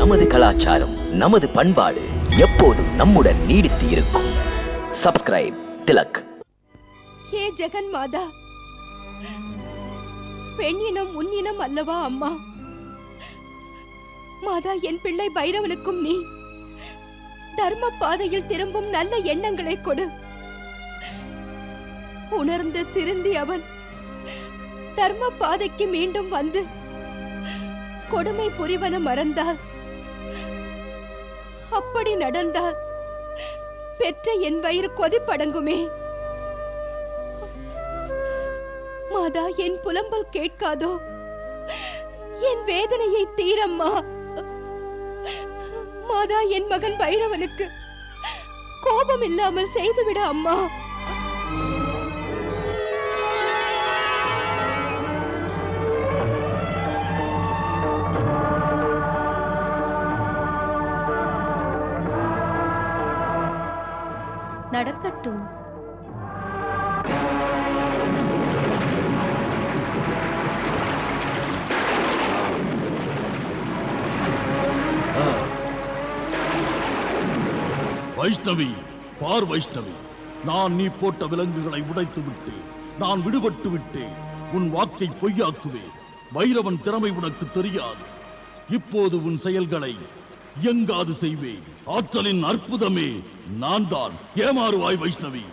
நமது கலாச்சாரம் நமது பண்பாடு எப்போதும் நம்முடன் நீடித்து இருக்கும். சப்ஸ்கிரைப் திலக். ஹே ஜெகன் மாதா. பெண்ணினம் உன்னினம் அல்லவா அம்மா? மாதா என் பிள்ளை பைரவனுக்கும் நீ. தர்ம பாதையில் திரும்பும் நல்ல எண்ணங்களை கொடு. உணர்ந்து திருந்தி அவன் தர்ம பாதைக்கு மீண்டும் வந்து கொடுமை புரிவன மறந்தால் அப்படி நடந்தால் பெற்ற என் வயிறு கொதிப்படங்குமே. மாதா என் புலம்பல் கேட்காதோ? என் வேதனையை தீரம்மா? மாதா என் மகன் பைரவனுக்கு கோபம் இல்லாமல் செய்துவிட அம்மா. வைஷ்ணவி பார் வைஷ்ணவி நான் நீ போட்ட விலங்குகளை உடைத்து விட்டு நான் விடுபட்டு விட்டேன் உன் வாக்கை பொய்யாக்குவேன். பைரவன் திறமை உனக்கு தெரியாது. இப்போது உன் செயல்களை இயங்காது செய்வேன். ஆற்றலின் அற்புதமே நான் தான் ஏமாறுவாய் வைஷ்ணவி.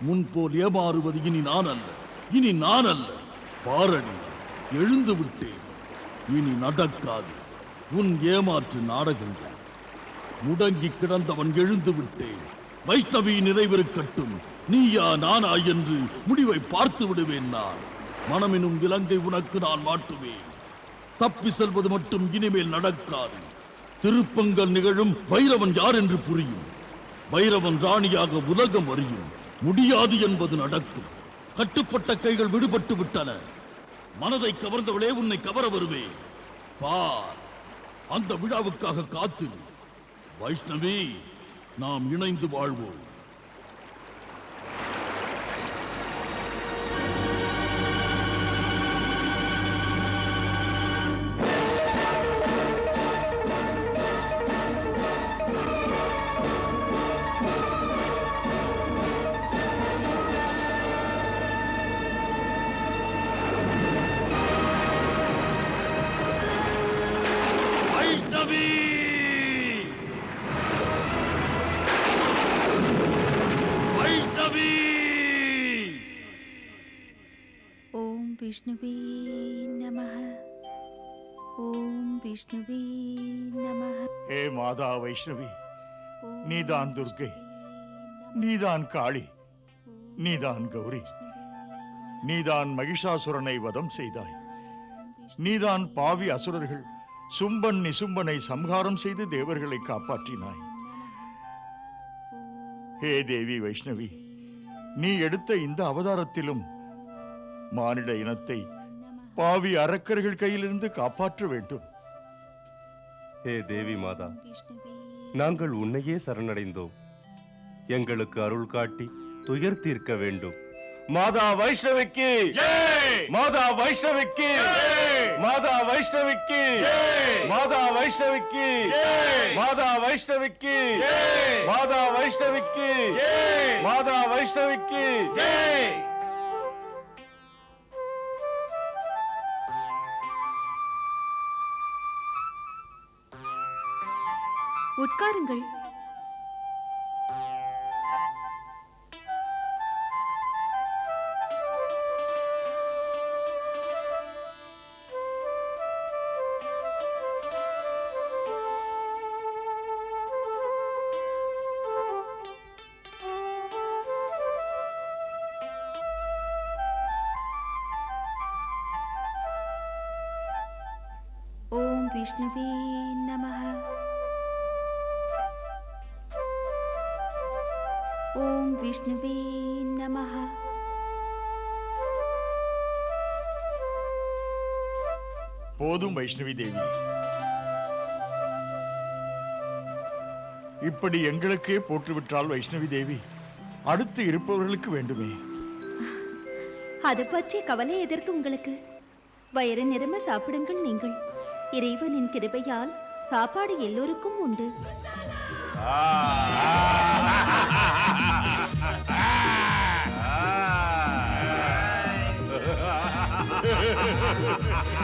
முன்போல் ஏமாறுவது இனி நான் அல்ல இனி நான் அல்ல பாரணி எழுந்து விட்டேன். இனி நடக்காது. உன் ஏமாற்று நாடகங்கள். முடங்கி கிடந்தவன் எழுந்து விட்டேன். வைஷ்ணவி நிறைவிருக்கட்டும். நீயா நானா என்று முடிவை பார்த்து விடுவேன் நான். மனமெனும் விலங்கை உனக்கு நான் மாட்டுவேன். தப்பி செல்வது மட்டும் இனிமேல் நடக்காது. திருப்பங்கள் நிகழும் பைரவன் யார் என்று புரியும். பைரவன் ராணியாக உலகம் அறியும். முடியாது என்பது நடக்கும். கட்டுப்பட்ட கைகள் விடுபட்டு விட்டன. மனதை கவர்ந்தவளே உன்னை கவர வருவேன். பார். அந்த விழாவுக்காக காத்திரு. வைஷ்ணவி நாம் இணைந்து வாழ்வோம். விஷ்ணுவே நமः ஓம் விஷ்ணுவே நமः ஹே மாதா வைஷ்ணவி நீதான் துர்க்கை நீதான் காளி நீதான் கௌரி நீதான் மகிஷாசுரனை வதம் செய்தாய்। நீதான் பாவி அசுரர்கள் சும்பன் நிசும்பனை சம்ஹாரம் செய்து தேவர்களை காப்பாற்றினாய்। ஹே தேவி வைஷ்ணவி நீ எடுத்த இந்த அவதாரத்திலும் மானிட இனத்தை பாவி அரக்கர்கள் கையிலிருந்து காப்பாற்ற வேண்டும். ஹே தேவி மாதா நாங்கள் உன்னையே சரணடைந்தோம். எங்களுக்கு அருள் காட்டி துயர் தீர்க்க வேண்டும். மாதா வைஷ்ணவிக்கு! மாதா வைஷ்ணவிக்கு! மாதா வைஷ்ணவிக்கு! மாதா வைஷ்ணவிக்கு! மாதா வைஷ்ணவிக்கு! மாதா வைஷ்ணவிக்கு! மாதா வைஷ்ணவிக்கு! உட்காருங்கள். ஓம் விஷ்ணுவே நமः ஓம் விஷ்ணுவே நமः போதும் வைஷ்ணவி தேவி. இப்படி எங்களுக்கே போற்றுவிட்டால் வைஷ்ணவி தேவி. அடுத்து இருப்பவர்களுக்கு வேண்டுமே. அது பற்றி கவலை எதற்கு உங்களுக்கு? வயிறு நிரம்ப சாப்பிடுங்கள் நீங்கள். இறைவனின் கிருபையால் சாப்பாடு எல்லோருக்கும் உண்டு. Ha ha ha ha!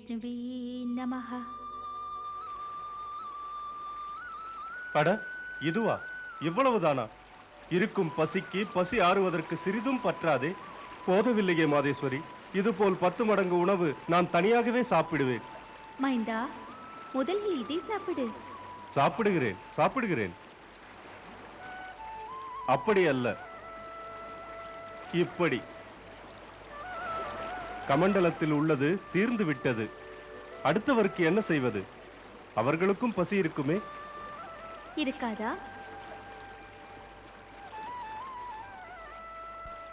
விஷ்ணுவே நமஹ அட இதுவா? இவ்வளவுதானா? இருக்கும் பசிக்கு பசி ஆறுவதற்கு சிறிதும் பற்றாதே. போதவில்லையே மாதேஸ்வரி இதுபோல் பத்து மடங்கு உணவு நான் தனியாகவே சாப்பிடுவேன். மைந்தா முதலில் இதை சாப்பிடு. சாப்பிடுகிறேன் சாப்பிடுகிறேன். அப்படி அல்ல. இப்படி. கமண்டலத்தில் உள்ளது தீர்ந்து விட்டது. அடுத்தவருக்கு என்ன செய்வது? அவர்களுக்கும் பசி இருக்குமே? இருக்காதா?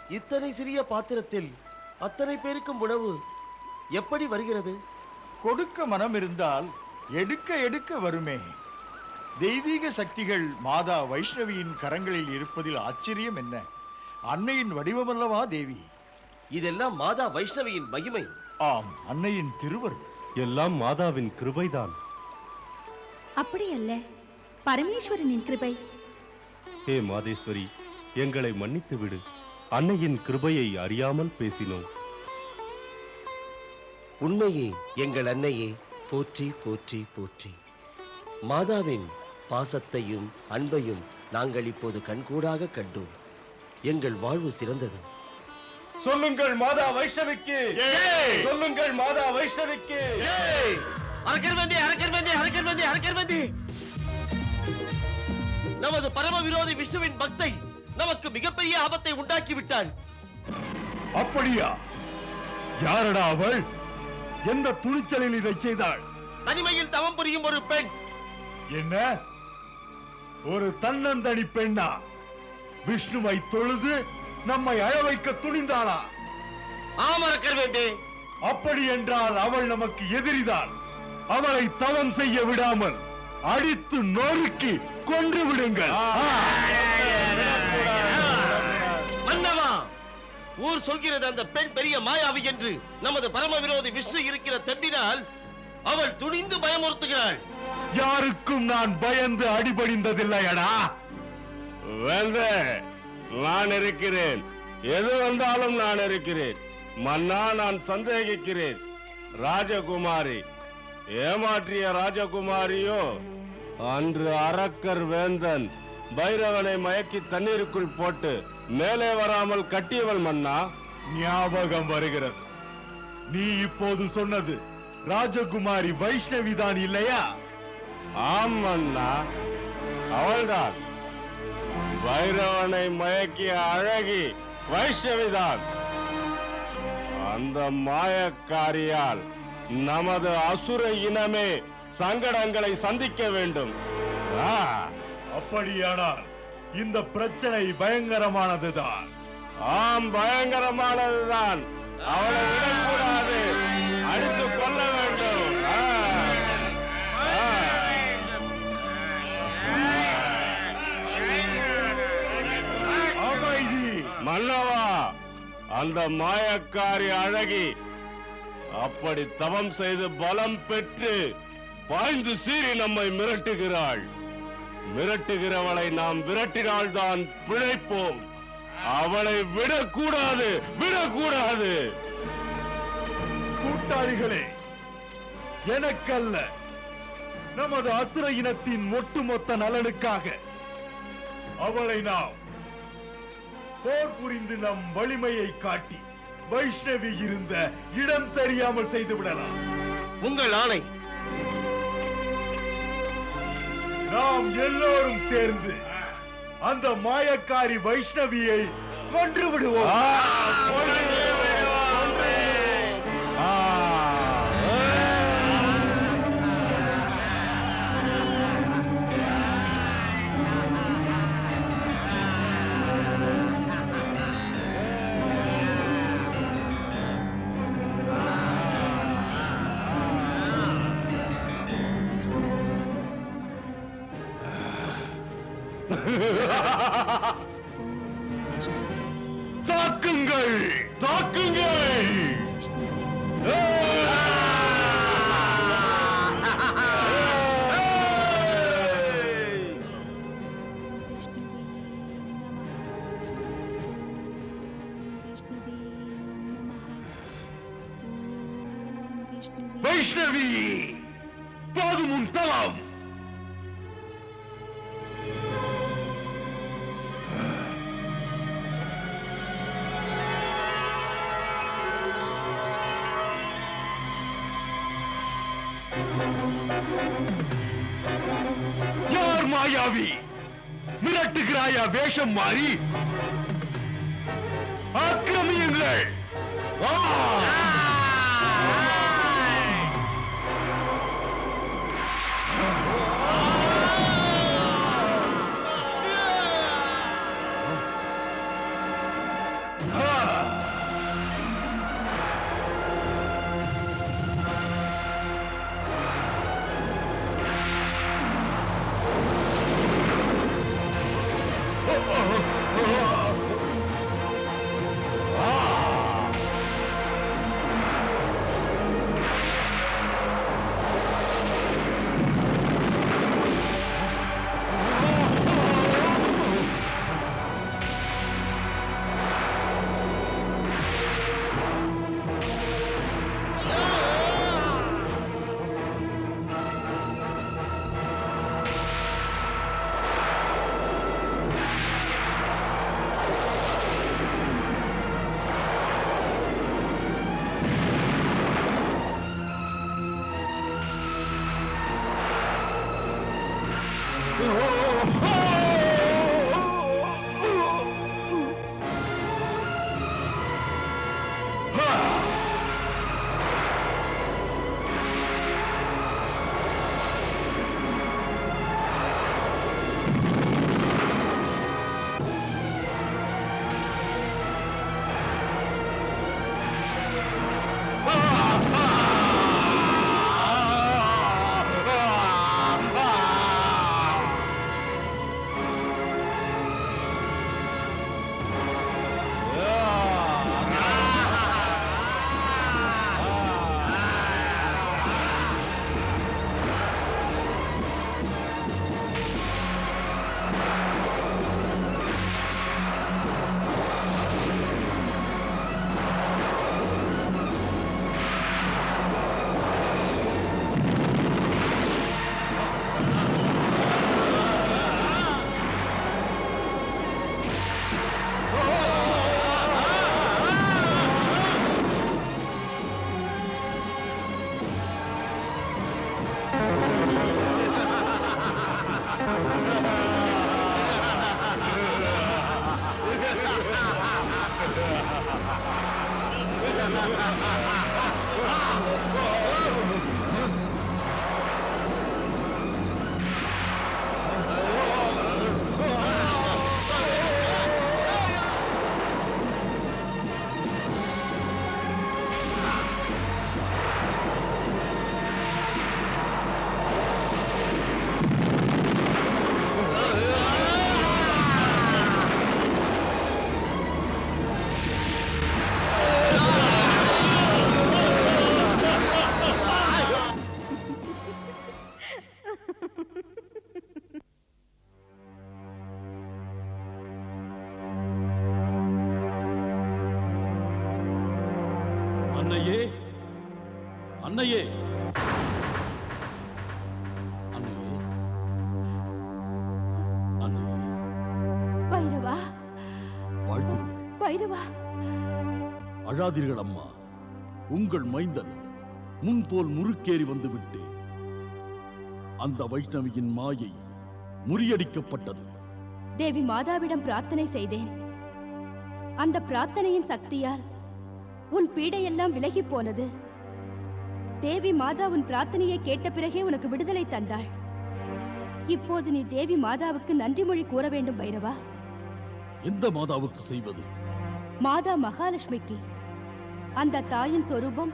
இத்தனை சிறிய பாத்திரத்தில் அத்தனை பேருக்கும் உணவு எப்படி வருகிறது? கொடுக்க மனம் இருந்தால் எடுக்க எடுக்க வருமே. தெய்வீக சக்திகள் மாதா வைஷ்ணவியின் கரங்களில் இருப்பதில் ஆச்சரியம் என்ன? அன்னையின் வடிவமல்லவா தேவி? இதெல்லாம் மாதா வைஷ்ணவியின் மகிமை. ஆம் அன்னையின் திருவருள். எல்லாம் மாதாவின் கிருபைதான். அப்படி அல்ல பரமேஸ்வரனின் கிருபை. ஹே மாதேஸ்வரி எங்களை மன்னித்து விடு. அன்னையின் கிருபையை அறியாமல் பேசினோம். உண்மையே எங்கள் அன்னையே போற்றி போற்றி போற்றி. மாதாவின் பாசத்தையும் அன்பையும் நாங்கள் இப்போது கண்கூடாக கண்டோம். எங்கள் வாழ்வு சிறந்தது. சொல்லுங்கள் மாதா வைஷ்ணவிக்கு. சொல்லுங்கள் மாதா வைஷ்ணவிக்கு. அரக்கர் வந்தே அரக்கர் வந்தே அரக்கர் வந்தே அரக்கர் வந்தே நமது பரம விரோதி விஷ்ணுவின் பக்தை நமக்கு மிகப்பெரிய ஆபத்தை உண்டாக்கி விட்டாள் அப்படியா? யாரடா அவள்? எந்த துணிச்சலில் இதை செய்தாள்? தனிமையில் தவம் புரியும் ஒரு பெண். என்ன? ஒரு தன்னந்தனி பெண்ணா? விஷ்ணுவை தொழுது நம்மை அழ வைக்க துணிந்தாளா? ஆம் அரக்கர் வேண்டே அப்படி என்றால் அவள் நமக்கு எதிரிதான். அவளை தவம் செய்ய விடாமல் அடித்து நொறுக்கி கொன்று விடுங்கள். மன்னவா ஊர் சொல்கிறது அந்த பெண் பெரிய மாயாவி என்று நமது பரம விரோதி விஷ்ணு இருக்கிற தெம்பினால் அவள் துணிந்து பயமுறுத்துகிறாள். யாருக்கும் நான் பயந்து அடிபணிந்ததில்லையடா. வேந்த நான் இருக்கிறேன். எது வந்தாலும் நான் இருக்கிறேன். மன்னா நான் சந்தேகிக்கிறேன். ராஜகுமாரி ஏமாற்றிய ராஜகுமாரியோ? அன்று அரக்கர் வேந்தன் பைரவனை மயக்கி தண்ணீருக்குள் போட்டு மேலே வராமல் கட்டியவள் மன்னா? ஞாபகம் வருகிறது. நீ இப்போது சொன்னது ராஜகுமாரி வைஷ்ணவி தான் இல்லையா? ஆம் மன்னா. அவள்தான். பைரவனை மயக்கிய அழகி வைஷ்ணவிதான். அந்த மாயக்காரியால் நமது அசுர இனமே சங்கடங்களை சந்திக்க வேண்டும். ஆ, அப்படியானால் இந்த பிரச்சனை பயங்கரமானதுதான். ஆம் பயங்கரமானதுதான். அவளை விடக்கூடாது. அந்த மாயக்காரி அழகி அப்படி தவம் செய்து பலம் பெற்று பாய்ந்து சீறி நம்மை மிரட்டுகிறாள். மிரட்டுகிறவளை நாம் விரட்டினால்தான் பிழைப்போம். அவளை விடக்கூடாது விடக்கூடாது. கூட்டாளிகளே எனக்கல்ல நமது அசுர இனத்தின் ஒட்டுமொத்த நலனுக்காக அவளை நாம் போர் புரிந்து நம் வலிமையை காட்டி வைஷ்ணவி இருந்த இடம் தெரியாமல் செய்து விடலாம். உங்கள் ஆணை. நாம் எல்லோரும் சேர்ந்து அந்த மாயக்காரி வைஷ்ணவியை கொன்று விடுவோம். தாக்குங்கள் தாக்குங்கள். பாவி. மிரட்டுகிறாயா வேஷம் மாறி. ஆக்கிரமியுங்கள். வா! அழாதீர்கள் அம்மா உங்கள் மைந்தன் முன்போல் முறுக்கேறி வந்து விட்டேன் அந்த வைஷ்ணவியின் மாயை முறியடிக்கப்பட்டது. தேவி மாதாவிடம் பிரார்த்தனை செய்தேன். அந்த பிரார்த்தனையின் சக்தியால் உன் பீடையெல்லாம் விலகி போனது. தேவி மாதா உன் பிரார்த்தனையை கேட்ட பிறகே உனக்கு விடுதலை தந்தாள். இப்போது நீ தேவி மாதாவுக்கு நன்றி மொழி கூற வேண்டும் பைரவா எந்த மாதாவுக்கு செய்வது? மாதா மகாலட்சுமிக்கு. அந்த தாயின் சொரூபம்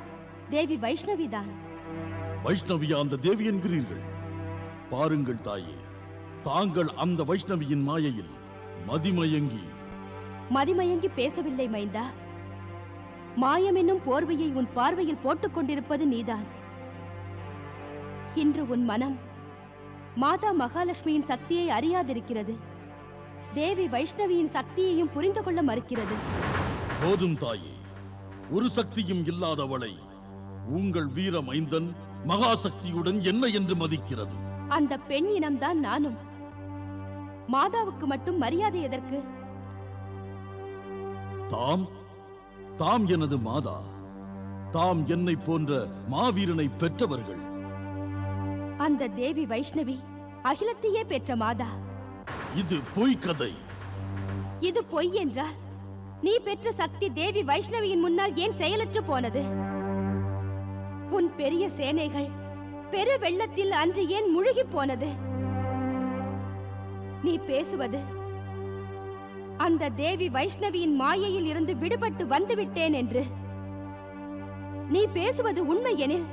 தேவி வைஷ்ணவி தான். வைஷ்ணவியா அந்த தேவி என்கிறீர்கள்? பாருங்கள் தாயே தாங்கள் அந்த வைஷ்ணவியின் மாயையில் மதிமயங்கி. மதிமயங்கி பேசவில்லை மைந்தா. மாயம் என்னும் போர்வையை உன் பார்வையில் போட்டுக் கொண்டிருப்பது நீதான். இன்று உன் மனம் மாதா மகாலட்சுமியின் சக்தியை அறியாதிருக்கிறது. தேவி வைஷ்ணவியின் சக்தியையும் புரிந்து கொள்ள மறுக்கிறது. போதும் தாயே. ஒரு சக்தியும் இல்லாதவளை உங்கள் வீர மைந்தன் மகாசக்தியுடன் என்ன என்று மதிக்கிறது? அந்த பெண் இனம்தான் நானும். மாதாவுக்கு மட்டும் மரியாதை எதற்கு? தாம் தாம் எனது மாதா தாம் என்னை போன்ற மாவீரனை பெற்றவர்கள். அந்த தேவி வைஷ்ணவி அகிலத்தையே பெற்ற மாதா. இது பொய்க்கதை. இது பொய் என்றால்? நீ பெற்ற சக்தி தேவி வைஷ்ணவியின் முன்னால் ஏன் செயலற்று போனது? உன் பெரிய சேனைகள் பெரு வெள்ளத்தில் அன்று ஏன் முழுகி போனது? நீ பேசுவது அந்த தேவி வைஷ்ணவியின் மாயையில் இருந்து விடுபட்டு வந்துவிட்டேன் என்று. நீ பேசுவது உண்மை எனில்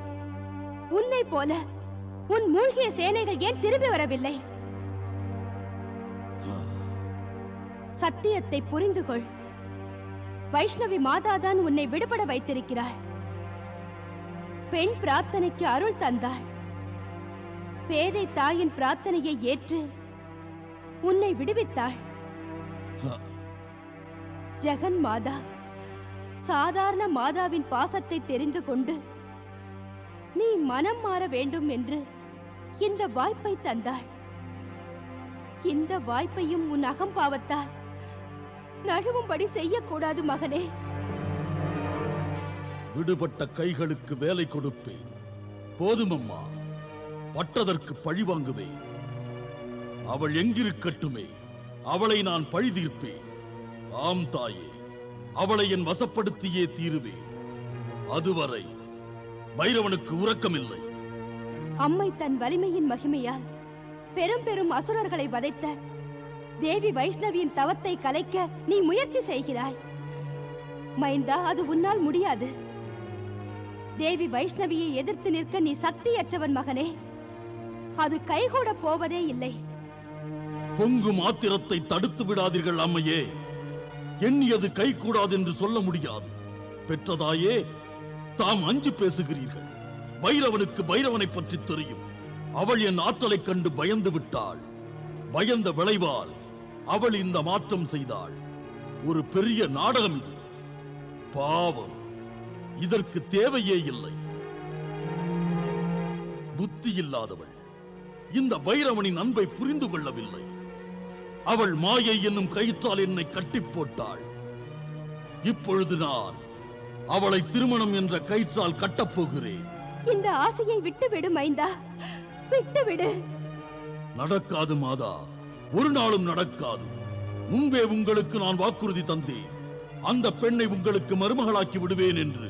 உன்னை போல உன் மூழ்கிய சேனைகள் ஏன் திரும்பி வரவில்லை? சத்தியத்தை புரிந்து கொள் வைஷ்ணவி மாதாதான் உன்னை விடுபட வைத்திருக்கிறாள். பெண் பிரார்த்தனைக்கு அருள் தந்தாள். பேதை தாயின் பிரார்த்தனையை ஏற்று உன்னை விடுவித்தாள். ஜெகன் மாதா சாதாரண மாதாவின் பாசத்தை தெரிந்து கொண்டு நீ மனம் மாற வேண்டும் என்று இந்த வாய்ப்பை தந்தாள். இந்த வாய்ப்பையும் உன் அகம்பாவத்தால் நழுவும்படி செய்யக்கூடாது மகனே. விடுபட்ட கைகளுக்கு வேலை கொடுப்பேன். போதுமம்மா பட்டதற்கு பழி வாங்குவேன். அவள் எங்கிருக்கட்டுமே அவளை நான் பழி தீர்ப்பேன். ஆம் தாயே. அவளை என் வசப்படுத்தியே தீருவேன். அதுவரை பைரவனுக்கு உறக்கமில்லை. அம்மை தன் வலிமையின் மகிமையால் பெரும் பெரும் அசுரர்களை வதைத்த தேவி வைஷ்ணவியின் தவத்தை கலைக்க நீ முயற்சி செய்கிறாய். மைந்தா அது உன்னால் முடியாது. தேவி வைஷ்ணவியை எதிர்த்து நிற்க நீ சக்தியற்றவன் மகனே. அது கைகூட போவதே இல்லை. பொங்கும் ஆத்திரத்தை தடுத்து விடாதீர்கள் அம்மையே. எண்ணியது கைகூடாது என்று சொல்ல முடியாது. பெற்றதாயே தாம் அஞ்சு பேசுகிறீர்கள். பைரவனுக்கு பைரவனை பற்றி தெரியும். அவள் என் ஆற்றலைக் கண்டு பயந்து விட்டாள். பயந்த விளைவால் அவள் இந்த மாற்றம் செய்தாள். ஒரு பெரிய நாடகம் இது. பாவம். இதற்கு தேவையே இல்லை. புத்தி இல்லாதவள். இந்த பைரவனின் அன்பை புரிந்து கொள்ளவில்லை. அவள் மாயை என்னும் கயிற்றால் என்னை கட்டிப் போட்டாள். இப்பொழுது நான் அவளை திருமணம் என்ற கயிற்றால் கட்டப் போகிறேன். இந்த ஆசையை விட்டு விடு மைந்தா. விட்டு விடு நடக்காது மாதா. ஒரு நாளும் நடக்காது. முன்பே உங்களுக்கு நான் வாக்குறுதி தந்தேன். அந்த பெண்ணை உங்களுக்கு மருமகளாக்கி விடுவேன் என்று.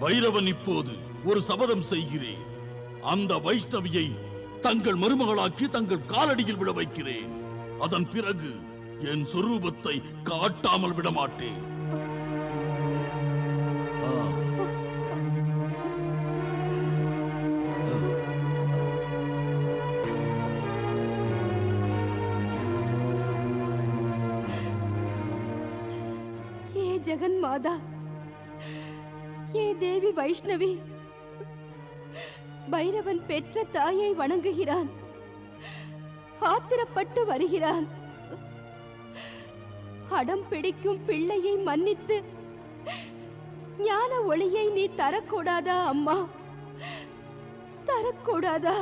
பைரவன் இப்போது ஒரு சபதம் செய்கிறேன். அந்த வைஷ்ணவியை தங்கள் மருமகளாக்கி தங்கள் காலடியில் விட வைக்கிறேன். அதன் பிறகு என் சொரூபத்தை காட்டாமல் விட ஜெகன் மாதா. ஏ தேவி வைஷ்ணவி பைரவன் பெற்ற தாயை வணங்குகிறான். ஆத்திரப்பட்டு வருகிறான். அடம் பிடிக்கும் பிள்ளையை மன்னித்து ஞான ஒளியை நீ தரக்கூடாதா அம்மா? தரக்கூடாதா?